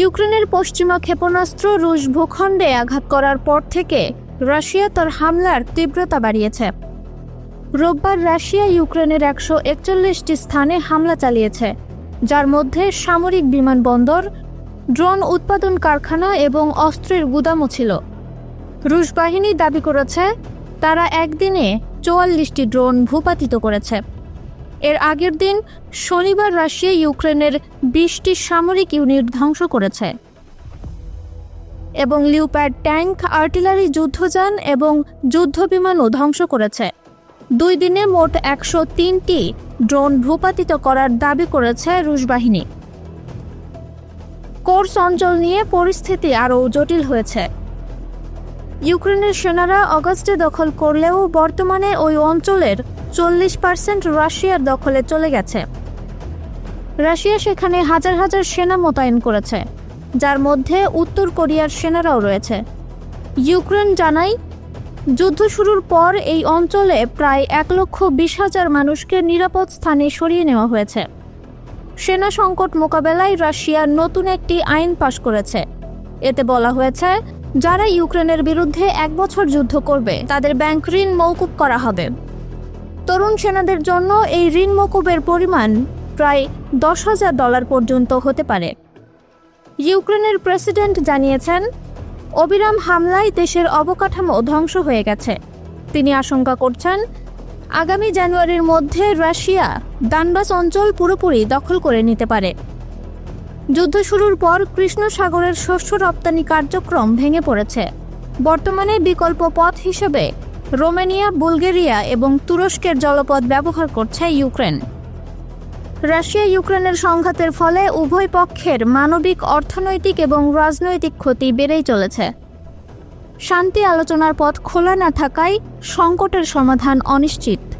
ইউক্রেনের পশ্চিমা ক্ষেপণাস্ত্র রুশ ভূখণ্ডে আঘাত করার পর থেকে রাশিয়া তার হামলার তীব্রতা বাড়িয়েছে। রোববার রাশিয়া ইউক্রেনের একশো একচল্লিশটি স্থানে হামলা চালিয়েছে, যার মধ্যে সামরিক বিমানবন্দর, ড্রোন উৎপাদন কারখানা এবং অস্ত্রের গুদামও ছিল। রুশ বাহিনী দাবি করেছে, তারা একদিনে চুয়াল্লিশটি ড্রোন ভূপাতিত করেছে। এর আগের দিন শনিবার রাশিয়া ইউক্রেনের বিশটি সামরিক ইউনিট ধ্বংস করেছে। এবং লিউপ্যাড ট্যাঙ্ক, আর্টিলারি যুদ্ধযান এবং যুদ্ধবিমানও ধ্বংস করেছে। দুই দিনে মোট একশো তিনটি ড্রোন ভূপাতিত করার দাবি করেছে রুশ বাহিনী। কোর্স অঞ্চল নিয়ে পরিস্থিতি আরও জটিল হয়েছে। ইউক্রেনের সেনারা অগস্টে দখল করলেও বর্তমানে ওই অঞ্চলের চল্লিশ পার্সেন্ট রাশিয়ার দখলে চলে গেছে। রাশিয়া সেখানে হাজার হাজার সেনা মোতায়েন করেছে, যার মধ্যে উত্তর কোরিয়ার সেনারাও রয়েছে। ইউক্রেন জানায়, যুদ্ধ শুরুর পর এই অঞ্চলে প্রায় এক লক্ষ বিশ হাজার মানুষকে নিরাপদ স্থানে সরিয়ে নেওয়া হয়েছে। সেনা সংকট মোকাবেলায় রাশিয়া নতুন একটি আইন পাশ করেছে। এতে বলা হয়েছে যারা ইউক্রেনের বিরুদ্ধে এক বছর যুদ্ধ করবে, তাদের ব্যাংক ঋণ মৌকুব করা হবে। তরুণ সেনাদের জন্য এই ঋণ মৌকুবের পরিমাণ প্রায় দশ হাজার ডলার পর্যন্ত হতে পারে। ইউক্রেনের প্রেসিডেন্ট জানিয়েছেন, অবিরাম হামলায় দেশের অবকাঠামো ধ্বংস হয়ে গেছে। তিনি আশঙ্কা করছেন, আগামী জানুয়ারির মধ্যে রাশিয়া, দানবাস অঞ্চল পুরোপুরি দখল করে নিতে পারে। যুদ্ধ শুরুর পর কৃষ্ণ সাগরের শস্য রপ্তানি কার্যক্রম ভেঙে পড়েছে। বর্তমানে বিকল্প পথ হিসেবে রোমেনিয়া, বুলগেরিয়া এবং তুরস্কের জলপথ ব্যবহার করছে ইউক্রেন। রাশিয়া ইউক্রেনের সংঘাতের ফলে উভয় পক্ষের মানবিক, অর্থনৈতিক এবং রাজনৈতিক ক্ষতি বেড়েই চলেছে। শান্তি আলোচনার পথ খোলা না থাকায় সংকটের সমাধান অনিশ্চিত।